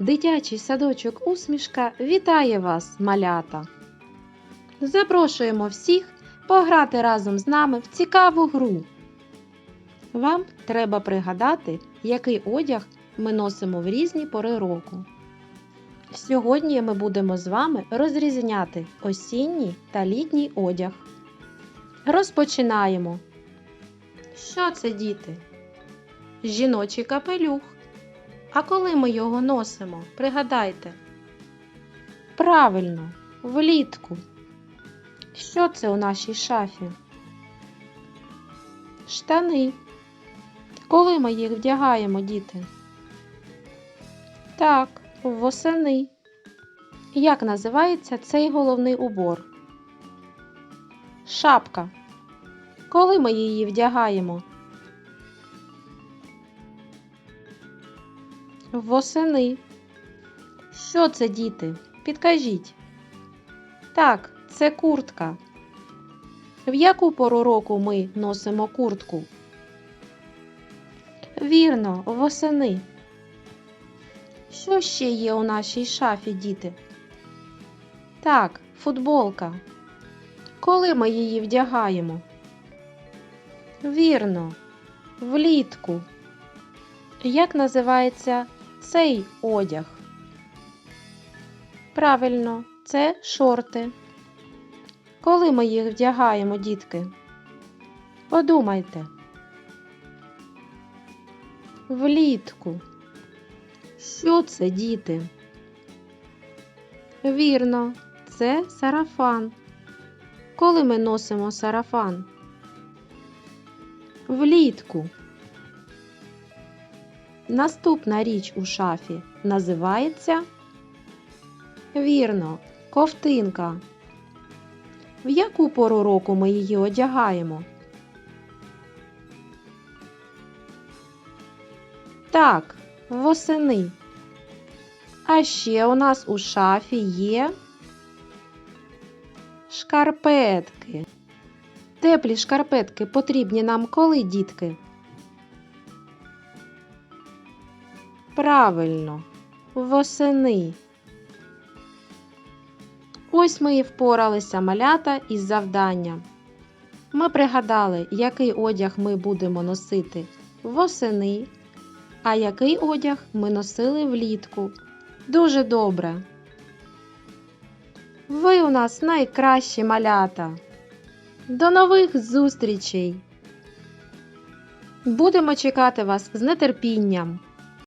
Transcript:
Дитячий садочок усмішка вітає вас, малята! Запрошуємо всіх пограти разом з нами в цікаву гру. Вам треба пригадати, який одяг ми носимо в різні пори року. Сьогодні ми будемо з вами розрізняти осінній та літній одяг. Розпочинаємо. Що це, діти? Жіночий капелюх. А коли ми його носимо, пригадайте. Правильно, влітку. Що це у нашій шафі? Штани. Коли ми їх вдягаємо, діти? Так, восени. Як називається цей головний убор? Шапка. Коли ми її вдягаємо? Восени. Що це, діти? Підкажіть. Так, це куртка. В яку пору року ми носимо куртку? Вірно, восени. Що ще є у нашій шафі, діти? Так, футболка. Коли ми її вдягаємо? Вірно, влітку. Як називається цей одяг? Правильно, це шорти. Коли ми їх вдягаємо, дітки? Подумайте. Влітку. Що це, діти? Вірно, це сарафан. Коли ми носимо сарафан? Влітку. Наступна річ у шафі називається Вірно, ковтинка. В яку пору року ми її одягаємо? Так, восени. А ще у нас у шафі є шкарпетки. Теплі шкарпетки потрібні нам коли, дітки? Правильно, восени. Ось ми і впоралися малята із завданням. Ми пригадали, який одяг ми будемо носити восени, а який одяг ми носили влітку. Дуже добре. Ви у нас найкращі малята. До нових зустрічей! Будемо чекати вас з нетерпінням.